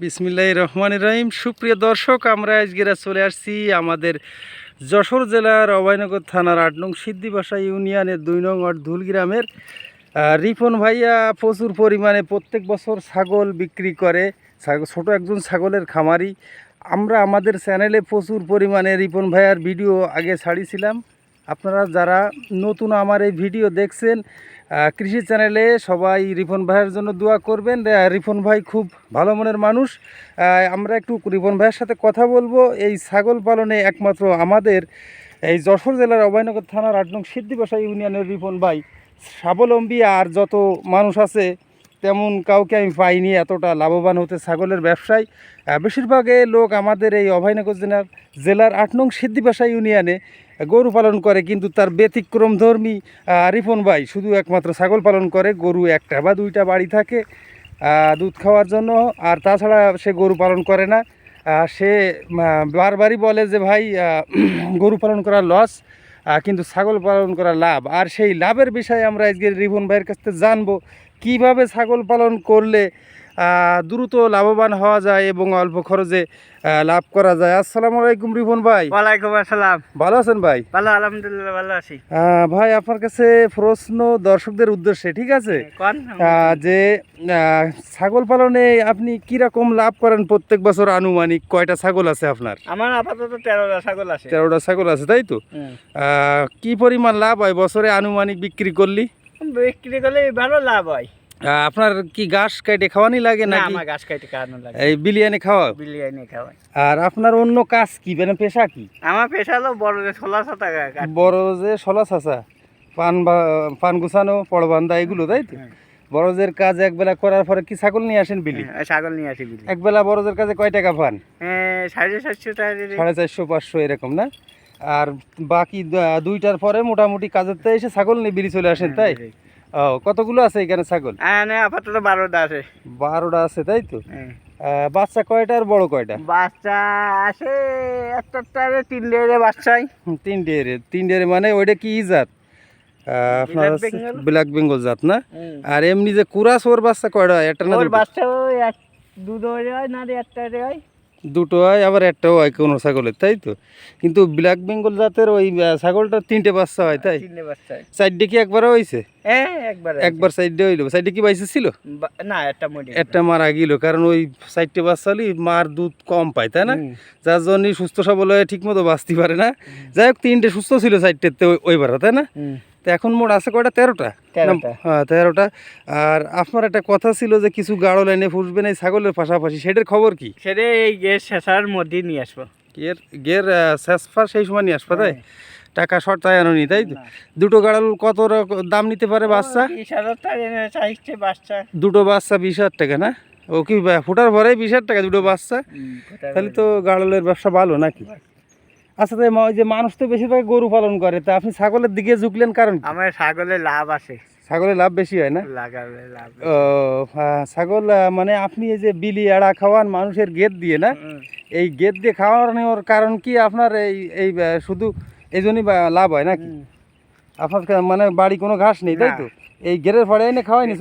বিসমিল্লাহ রহমান রহিম। সুপ্রিয় দর্শক, আমরা আজকেরা চলে আসছি আমাদের যশোর জেলার অভয়নগর থানার আট নং সিদ্ধিবাসা ইউনিয়নের দুই নং ওয়ার্ড ধুল গ্রামের। রিপন ভাইয়া প্রচুর পরিমাণে প্রত্যেক বছর ছাগল বিক্রি করে। ছোট একজন ছাগলের খামারি। আমরা আমাদের চ্যানেলে প্রচুর পরিমাণে রিপন ভাইয়ার ভিডিও আগে ছাড়িয়েছিলাম আপনারা যারা নতুন আমার এই ভিডিও দেখছেন কৃষি চ্যানেলে সবাই রিপন ভাইয়ের জন্য দোয়া করবেন। রিপন ভাই খুব ভালো মনের মানুষ। আমরা একটু রিপন ভাইয়ের সাথে কথা বলব। এই ছাগল পালনে একমাত্র আমাদের এই যশোর জেলার অভয়নগর থানার আট নং সিদ্ধিবাসা ইউনিয়নের রিপন ভাই স্বাবলম্বী, আর যত মানুষ আছে তেমন কাউকে আমি পাইনি, এতটা লাভবান হতে ছাগলের ব্যবসায়। বেশিরভাগে লোক আমাদের এই অভয়নগর জেলার জেলার আট নং সিদ্ধিবাসা ইউনিয়নে গরু পালন করে, কিন্তু তার ব্যতিক্রম ধর্মী রিপন ভাই শুধু একমাত্র ছাগল পালন করে, গরু একটা বা দুইটা বাড়ি থাকে দুধ খাওয়ার জন্য, আর তাছাড়া সে গরু পালন করে না। সে বারবারই বলে যে, ভাই গরু পালন করা লস কিন্তু ছাগল পালন করা লাভ। আর সেই লাভের বিষয়ে আমরা আজকে রিপন ভাইয়ের কাছ থেকে জানব কীভাবে ছাগল পালন করলে দ্রুত লাভবান হওয়া যায় এবং অল্প খরচে লাভ করা যায়? আসসালামু আলাইকুম রিপন ভাই। ওয়ালাইকুম আসসালাম। ভালো আছেন ভাই? ভালো আলহামদুলিল্লাহ ভালো আছি। ভাই আপনার কাছে প্রশ্ন দর্শকদের উদ্দেশ্যে ঠিক আছে? আহ, যে ছাগল পালনে আপনি কীরকম লাভ করেন প্রত্যেক বছর আনুমানিক? কয়টা ছাগল আছে আপনার? আমার আপাতত তেরোটা ছাগল আছে। তেরোটা ছাগল আছে তাই তো? আহ, কি পরিমাণ লাভ হয় বছরে আনুমানিক বিক্রি করলি? বিক্রি করলে ভালো লাভ হয়। আপনার কি ঘাস কেটে খাওয়ানি লাগে না আমার গাছ কাটে খাওয়ানো লাগে। এই বিলিয়ানি খাওয়া? বিরিয়ানি খাওয়াই। আর আপনার অন্য কাজ কি? মানে পেশা কি? আমার পেশা হলো বড় যে টাকা কাট বড় যে সলা চাষা পান পান গুছানো পড়বান্ধা এগুলো তাই তো? হ্যাঁ। বড়জের কাজ একবেলা করার পরে কি ছাগল নিয়ে আসেন বিলি? হ্যাঁ, ছাগল নিয়ে আসি বিলি। একবেলা বড়জের কাজে কয় টাকা পান? হ্যাঁ, সাড়ে সাতশো টাকা সাড়ে চারশো পাঁচশো এরকম না? আর বাকি দুইটার পরে মোটামুটি কাজের তো এসে ছাগল নিয়ে বিলি চলে আসেন তাই? হ্যাঁ, ও কতগুলো আছে এখানে ছাগল? হ্যাঁ আপাতত বারোটা আছে। বারোটা আছে তাই তো? হ্যাঁ। বাচ্চা কয়টা আর বড় কয়টা? বাচ্চা আসে একটা তিন ডেড়ে বাচ্চাই তিন তিনটে তিন তিনটে রে মানে ওইটা কি জাত? আপনার ব্ল্যাক বেঙ্গল জাত না? আর এমনি যে কুরাস ওর বাচ্চা কয়টা একটা না বাচ্চা দুটো হয় না একটা হয় দুটো হয় আবার একটাও হয় কোনো ছাগলের তাই তো? কিন্তু ব্ল্যাক বেঙ্গল জাতের ওই ছাগলটা তিনটে বাচ্চা হয় তাই? সাইডে কি একবার হয়েছে হ্যাঁ একবার একবার সাইডে হইল। সাইডে কি বাইসে ছিল? না একটা একটা মারা গেল কারণ ওই সাইডটে বাচ্চা হলে মার দুধ কম পায় তাই না? যার জন্য সুস্থ সবল হয়ে ঠিক মতো বাঁচতে পারে না। যাই হোক তিনটে সুস্থ ছিল সাইডটাতে ওইবার তাই না। তো এখন মোট আছে কয়টা? তেরোটা। হ্যাঁ তেরোটা। আর আপনার একটা কথা ছিল যে কিছু গাঢ় লাইনে ফুসবেন এই ছাগলের পাশাপাশি সেটার খবর কি? সেটা এই গ্যাস শেষার মধ্যে নিয়ে আসব। এর গের শেষফার সেই সময় নিয়ে আসব তাই? হ্যাঁ। টাকা শর্ট তাই আনুনি তাই তো? দুটো গাড়াল কত দাম নিতে পারে বাচ্চা? দুটো বাচ্চা বিশ হাজার টাকা না? ও কি ফুটার পরে বিশ হাজার টাকা দুটো বাচ্চা? তাহলে তো গাড়লের ব্যবসা ভালো নাকি? আচ্ছা যে মানুষ তো বেশিরভাগ গরু পালন করে তা আপনি ছাগলের দিকে ঝুঁকলেন কারণ আমার ছাগলে লাভ আছে। লাভ বেশি হয় না? লাগালে লাভ ও ছাগল মানে আপনি এই যে বিলি এড়া খাওয়ান মানুষের গেট দিয়ে না? এই গেট দিয়ে খাওয়ানোর কারণ কি আপনার এই এই শুধু এই জন্যই লাভ হয় নাকি? আপনার মানে বাড়ি কোনো ঘাস নেই তাই তো? এই গেরের পরে এনে খাওয়াইনি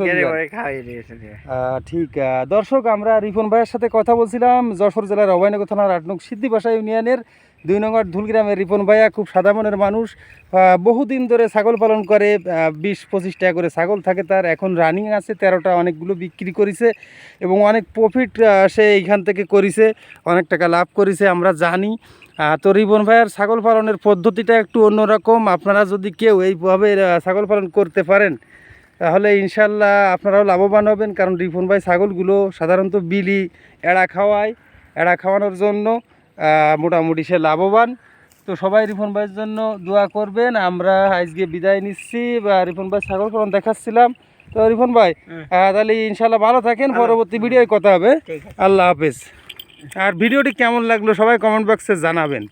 ঠিক দর্শক আমরা রিপন ভাইয়ের সাথে কথা বলছিলাম যশোর জেলার অভয়নগর থানার আট নং সিদ্ধিবাসা ইউনিয়নের দুই নম্বর ধুলগ্রামের রিপন ভাইয়া খুব মনের মানুষ বহুদিন ধরে ছাগল পালন করে বিশ পঁচিশ টাকা করে ছাগল থাকে তার, এখন রানিং আছে, তেরোটা অনেকগুলো বিক্রি করেছে এবং অনেক প্রফিট সে এইখান থেকে করেছে, অনেক টাকা লাভ করেছে, আমরা জানি। তো রিপন ভাইয়ার ছাগল পালনের পদ্ধতিটা একটু অন্যরকম, আপনারা যদি কেউ এইভাবে ছাগল পালন করতে পারেন, তাহলে ইনশাল্লাহ আপনারাও লাভবান হবেন, কারণ রিফন ভাই ছাগলগুলো সাধারণত বিলি, এড়া খাওয়ায়, এড়া খাওয়ানোর জন্য। মোটামুটি সে লাভবান। তো সবাই রিফন ভাইয়ের জন্য দোয়া করবেন। আমরা আজকে বিদায় নিচ্ছি। বা রিফন ভাই ছাগল পালন দেখাচ্ছিলাম। তো রিফন ভাই তাহলে ইনশাল্লাহ ভালো থাকেন। পরবর্তী ভিডিওয় কথা হবে। আল্লাহ হাফেজ। আর ভিডিওটি কেমন লাগল সবাই কমেন্ট বক্সে জানাবেন।